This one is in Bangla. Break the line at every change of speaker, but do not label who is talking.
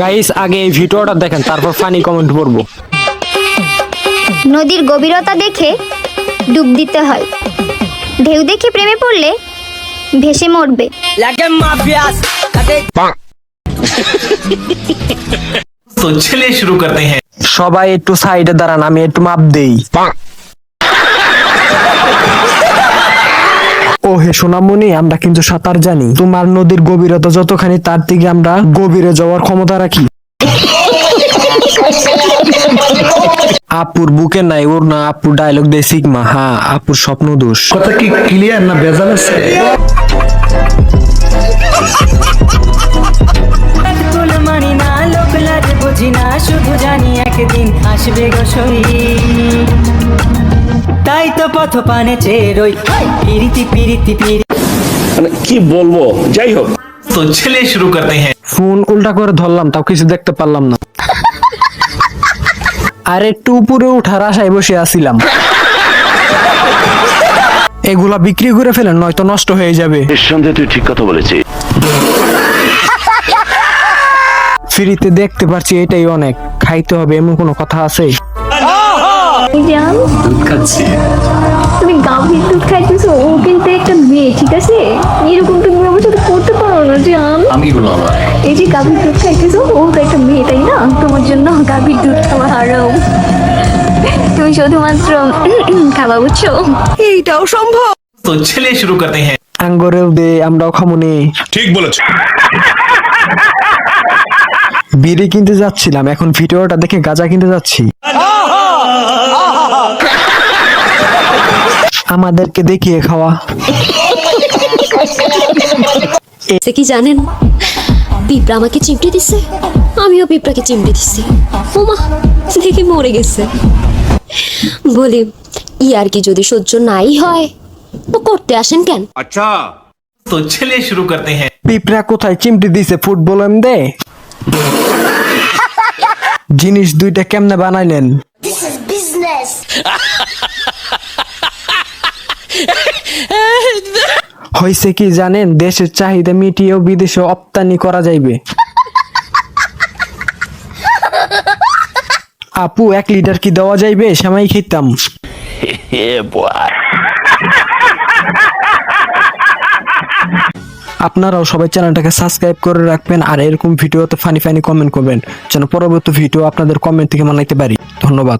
গাইস আগে এই ভিডিওটা দেখেন তারপর ফানি কমেন্ট পড়ব।
নদীর গভীরতা দেখে ডুব দিতে হয়। ঢেউ দেখে প্রেমে পড়লে ভেসে মরবে।
তো চলে শুরু করতে হ্যাঁ।
সবাই একটু সাইডে দাঁড়ান আমি একটু মাপ দেই। ও হে সোনামণি আমরা কিন্তু সাঁতার জানি। তোমার নদীর গভীরতা যতখানি তার থেকে আমরা গভীরে যাওয়ার ক্ষমতা রাখি। আপুর বুকে নাই ওর না আপুর ডায়লগ দেয় সিগমা হ্যাঁ আপুর স্বপ্ন দোষ।
কথা কি ক্লিয়ার না ভেজাল আছে?
মানি না লোক লাজ বুঝি না শুধু জানি একদিন আসবে গোসই তো পথ পানে চেয়ে পিরিতি পিরিতি
মানে কি বলব? যাই হোক।
তো ছেলে শুরু করতে হ্যাঁ।
ফোন উল্টা করে ধরলাম তাও কিছু দেখতে পারলাম না। উঠার আশায় বসে এগুলা বিক্রি করে ফেলেন নয়তো নষ্ট হয়ে যাবে।
তুই ঠিক কথা বলেছিস।
ফ্রিতে দেখতে পারছি এটাই অনেক। খাইতে হবে এমন কোনো কথা আছে?
বলছি। তুমি গাভীর দুধ খাইতেছো ও কিন্তু একটা মেয়ে ঠিক আছে? এরকম তুমি আমার সাথে করতে পারো না যে
আমি বলো আবার?
এই যে গাভীর দুধ খাইতেছো ও তো একটা মেয়ে তাই না? তোমার জন্য গাভীর দুধ খাওয়া হারাও। তুমি শুধুমাত্র খাওয়া বুঝছ?
এইটাও সম্ভব। তো ছেলে শুরু করতে হ্যাঁ।
আঙ্গরেও দে আমরাও খামুনি
ঠিক বলেছ।
বিড়ি কিনতে যাচ্ছিলাম এখন ভিডিওটা দেখে গাজা কিনতে যাচ্ছি। আমাদেরকে দেখিয়ে খাওয়া।
সে কি জানেন? পিঁপড়া আমাকে চিমটি দিছে। আমিও পিঁপড়াকে চিমটি দিছি। ওমা দেখে মরে গেছে। বলি ই আর কি যদি সহ্য নাই হয় তো করতে আসেন কেন?
আচ্ছা তো চলে শুরু করতে হ্যাঁ।
পিঁপড়া কোথায় চিমটি দিছে ফুটবল এম দে জিনিস দুইটা কেমনে বানাইলেন? দিস ইজ বিজনেস হয়েছে কি জানেন? দেশের চাহিদা মিটিয়েও বিদেশে রপ্তানি করা যাইবে। আপু, এক লিটার কি দেওয়া যাইবে? সেমাই খেতাম। আপনারাও সবাই চ্যানেলটাকে সাবস্ক্রাইব করে রাখবেন আর এরকম ভিডিওতে ফানি ফানি কমেন্ট করবেন। যেন পরবর্তী ভিডিও আপনাদের কমেন্ট থেকে মানাইতে পারি। ধন্যবাদ।